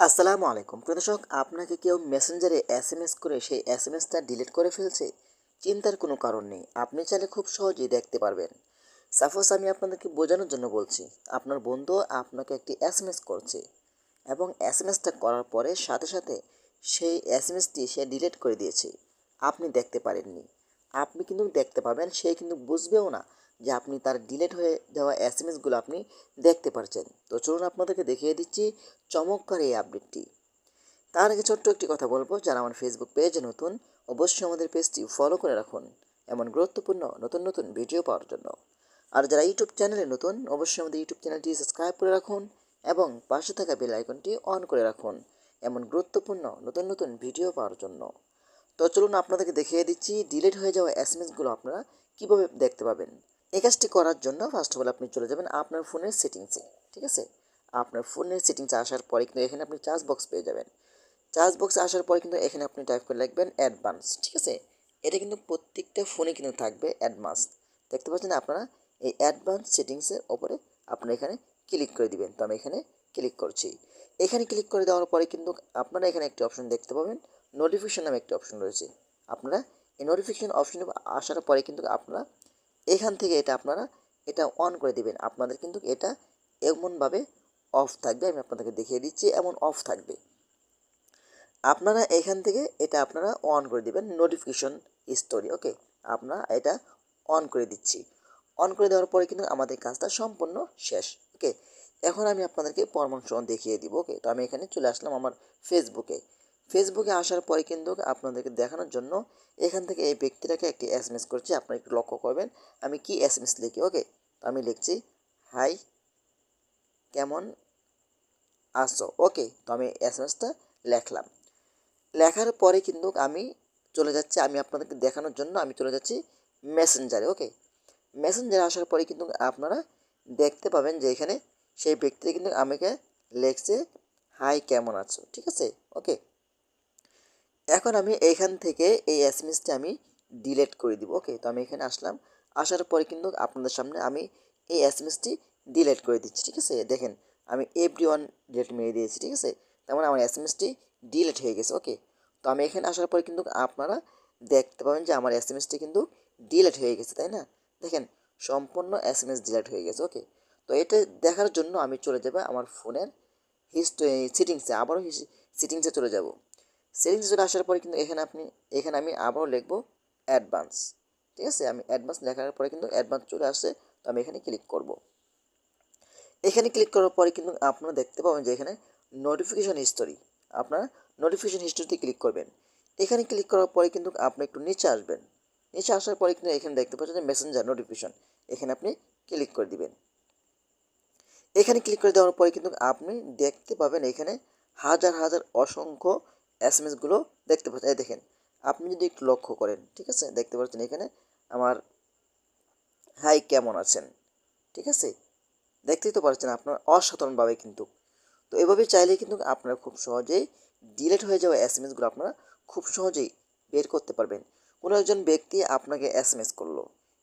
আসসালামু আলাইকুম। প্রদর্শক আপনাকে কেউ মেসেঞ্জারে এস এম এস করে সেই এস এম এসটা ডিলিট করে ফেলছে? চিন্তার কোনো কারণ নেই। আপনি চাইলে খুব সহজেই দেখতে পারবেন। সাপোজ আমি আপনাদেরকে বোঝানোর জন্য বলছি, আপনার বন্ধু আপনাকে একটি এস এম এস করছে এবং এস এম এসটা করার পরে সাথে সাথে সেই এস এম এসটি সে ডিলিট করে দিয়েছে। আপনি দেখতে পারেননি। আপনি কিন্তু দেখতে পাবেন, সে কিন্তু বুঝবেও না যে আপনি তার ডিলেট হয়ে যাওয়া এস এম এসগুলো আপনি দেখতে পারছেন। তো চলুন আপনাদেরকে দেখিয়ে দিচ্ছি চমৎকার এই আপডেটটি তার আগে ছোট্ট একটি কথা বলব, যারা আমার ফেসবুক পেজে নতুন, অবশ্যই আমাদের পেজটি ফলো করে রাখুন। এমন গুরুত্বপূর্ণ, নতুন নতুন ভিডিও পাওয়ার জন্য। আর যারা ইউটিউব চ্যানেলে নতুন, অবশ্যই আমাদের ইউটিউব চ্যানেলটি সাবস্ক্রাইব করে রাখুন এবং পাশে থাকা বেল আইকনটি অন করে রাখুন। এমন গুরুত্বপূর্ণ, নতুন নতুন ভিডিও পাওয়ার জন্য। তো চলুন আপনাদেরকে দেখিয়ে দিচ্ছি ডিলিট হয়ে যাওয়া এস এম এসগুলো আপনারা কীভাবে দেখতে পাবেন। এই কাজটি করার জন্য ফার্স্ট অফ অল আপনি চলে যাবেন আপনার ফোনের সেটিংসে ঠিক আছে? আপনার ফোনের সেটিংসে আসার পরে কিন্তু এখানে আপনি চার্জ বক্স পেয়ে যাবেন। চার্জ বক্সে আসার পরে কিন্তু এখানে আপনি টাইপ করে লিখবেন অ্যাডভান্স ঠিক আছে? এটা কিন্তু প্রত্যেকটা ফোনে কিন্তু থাকবে অ্যাডভান্স দেখতে পাচ্ছেন আপনারা, এই অ্যাডভান্স সেটিংসের ওপরে আপনারা এখানে ক্লিক করে দিবেন। তো আমি এখানে ক্লিক করছি। এখানে ক্লিক করে দেওয়ার পরে কিন্তু আপনারা এখানে একটি অপশন দেখতে পাবেন নোটিফিকেশন নামে একটি অপশন রয়েছে। আপনারা এই নোটিফিকেশন অপশনে আসার পরে কিন্তু আপনারা এখান থেকে এটা আপনারা এটা অন করে দিবেন। আপনাদের কিন্তু এটা এমনভাবে অফ থাকবে, আমি আপনাদেরকে দেখিয়ে দিচ্ছি, এমন অফ থাকবে। আপনারা এখান থেকে এটা আপনারা অন করে দিবেন নোটিফিকেশন স্টোরি ওকে আপনারা এটা অন করে দিচ্ছি। অন করে দেওয়ার পরে কিন্তু আমাদের কাজটা সম্পূর্ণ শেষ ওকে এখন আমি আপনাদেরকে পরামর্শ দেখিয়ে দিব ওকে তো আমি এখানে চলে আসলাম আমার ফেসবুকে ফেসবুকে আসার পরে কিন্তু আপনাদেরকে দেখানোর জন্য এখান থেকে এই ব্যক্তিটাকে একটি এস এম এস করছি। আপনারা একটু লক্ষ্য করবেন। আমি কি এস এম এস লিখি? ওকে তো আমি লিখছি হাই কেমন আসো ওকে তো আমি এস এম এসটা লেখলাম। লেখার পরে কিন্তু আমি চলে যাচ্ছি। আমি আপনাদেরকে দেখানোর জন্য আমি চলে যাচ্ছি মেসেঞ্জারে ওকে মেসেঞ্জারে আসার পরে কিন্তু আপনারা দেখতে পাবেন যে এখানে সেই ব্যক্তিটা কিন্তু আমাকে লেখছে হাই কেমন আছো? ঠিক আছে? ওকে এখন আমি এইখান থেকে এই এস এম এসটি আমি ডিলেট করে দিব ওকে তো আমি এখানে আসলাম, আসার পরে কিন্তু আপনাদের সামনে আমি এই এস এম এসটি ডিলেট করে দিচ্ছি, ঠিক আছে? দেখেন, আমি এভরি ওয়ান ডিলেট মেরে দিয়েছি, ঠিক আছে? তেমন আমার এস এম এসটি ডিলেট হয়ে গেছে ওকে তো আমি এখানে আসার পরে কিন্তু আপনারা দেখতে পাবেন যে আমার এস এম এসটি কিন্তু ডিলেট হয়ে গেছে, তাই না? দেখেন, সম্পূর্ণ এস এম এস ডিলেট হয়ে গেছে ওকে তো এটা দেখার জন্য আমি চলে যাব আমার ফোনের হিস্টো সিটিংসে আবারও সিটিংসে চলে যাব। সেটিংসে চলে আসার পরে কিন্তু এখানে আপনি, এখানে আমি আবারও লিখব অ্যাডভান্স ঠিক আছে? আমি অ্যাডভান্স লেখার পরে কিন্তু অ্যাডভান্স চলে আসছে, তো আমি এখানে ক্লিক করব। এখানে ক্লিক করার পরে কিন্তু আপনারা দেখতে পাবেন যে এখানে নোটিফিকেশন হিস্টোরি আপনারা নোটিফিকেশন হিস্টোরিতে ক্লিক করবেন। এখানে ক্লিক করার পরে কিন্তু আপনি একটু নিচে আসবেন। নিচে আসার পরে কিন্তু এখানে দেখতে পাচ্ছেন যে মেসেঞ্জার নোটিফিকেশন এখানে আপনি ক্লিক করে দিবেন। এখানে ক্লিক করে দেওয়ার পরে কিন্তু আপনি দেখতে পাবেন এখানে হাজার হাজার অসংখ্য এস এম এসগুলো দেখতে পাচ্ছেন। এই দেখেন, আপনি যদি একটু লক্ষ্য করেন, ঠিক আছে? দেখতে পাচ্ছেন এখানে আমার, হাই, কেমন আছেন? ঠিক আছে? দেখতেই তো পারছেন আপনার অসাধারণভাবে কিন্তু। তো এভাবে চাইলে কিন্তু আপনারা খুব সহজেই ডিলেট হয়ে যাওয়া এস এম এসগুলো আপনারা খুব সহজেই বের করতে পারবেন। কোনো একজন ব্যক্তি আপনাকে এস এম এস করল।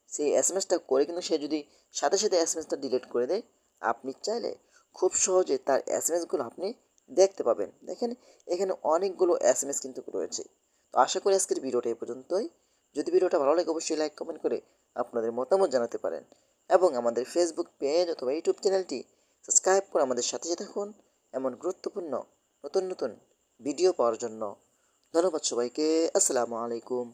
সেই এস এম এসটা করে কিন্তু সে যদি সাথে সাথে এস এম এসটা ডিলিট করে দেয়, আপনি চাইলে খুব সহজে তার এস এম এসগুলো আপনি দেখতে পাবেন। দেখেন, এখানে অনেকগুলো এস এম এস কিন্তু রয়েছে। তো আশা করি আজকের ভিডিওটা এই পর্যন্তই। যদি ভিডিওটা ভালো লাগে, অবশ্যই লাইক কমেন্ট করে আপনাদের মতামত জানাতে পারেন। এবং আমাদের ফেসবুক পেজ অথবা ইউটিউব চ্যানেলটি সাবস্ক্রাইব করে আমাদের সাথে থাকুন। এমন গুরুত্বপূর্ণ নতুন নতুন ভিডিও পাওয়ার জন্য। ধন্যবাদ সবাইকে। আসসালামু আলাইকুম।